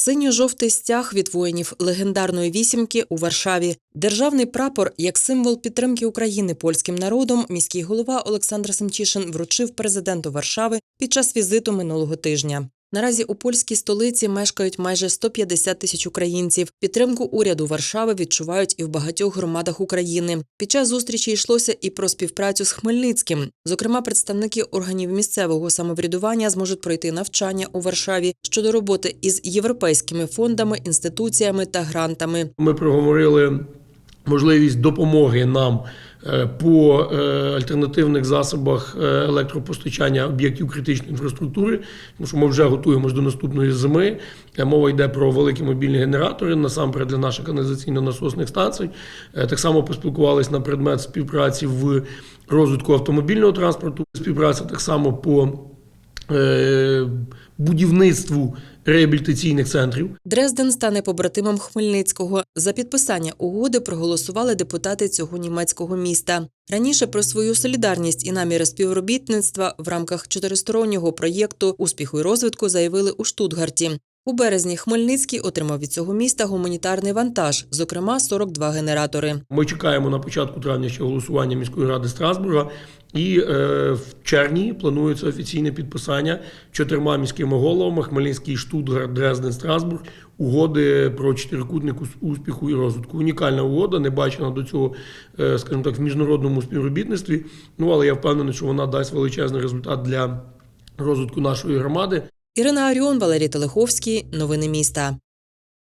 Синьо-жовтий стяг від воїнів легендарної вісімки у Варшаві. Державний прапор як символ підтримки України польським народом. Міський голова Олександр Семчишин вручив президенту Варшави під час візиту минулого тижня. Наразі у польській столиці мешкають майже 150 тисяч українців. Підтримку уряду Варшави відчувають і в багатьох громадах України. Під час зустрічі йшлося і про співпрацю з Хмельницьким. Зокрема, представники органів місцевого самоврядування зможуть пройти навчання у Варшаві щодо роботи із європейськими фондами, інституціями та грантами. Ми проговорили можливість допомоги нам по е, альтернативних засобах е, електропостачання об'єктів критичної інфраструктури, тому що ми вже готуємося до наступної зими. Е, Мова йде про великі мобільні генератори, насамперед для наших каналізаційно-насосних станцій. Е, Так само поспілкувалися на предмет співпраці в розвитку автомобільного транспорту. Співпраця так само по е, будівництву реабілітаційних центрів. Дрезден стане побратимом Хмельницького. За підписання угоди проголосували депутати цього німецького міста. Раніше про свою солідарність і наміри співробітництва в рамках чотиристороннього проєкту успіху і розвитку заявили у Штутгарті. У березні Хмельницький отримав від цього міста гуманітарний вантаж, зокрема 42 генератори. Ми чекаємо на початку травня ще голосування міської ради Страсбурга. І е, в червні планується офіційне підписання чотирма міськими головами Хмельницький, Штутгарт, Дрезден, Страсбург угоди про чотирикутник ус- успіху і розвитку. Унікальна угода, не бачена до цього, е, скажімо так, в міжнародному співробітництві. Ну але я впевнений, що вона дасть величезний результат для розвитку нашої громади. Ірина Аріон, Валерій Телеховський. Новини міста.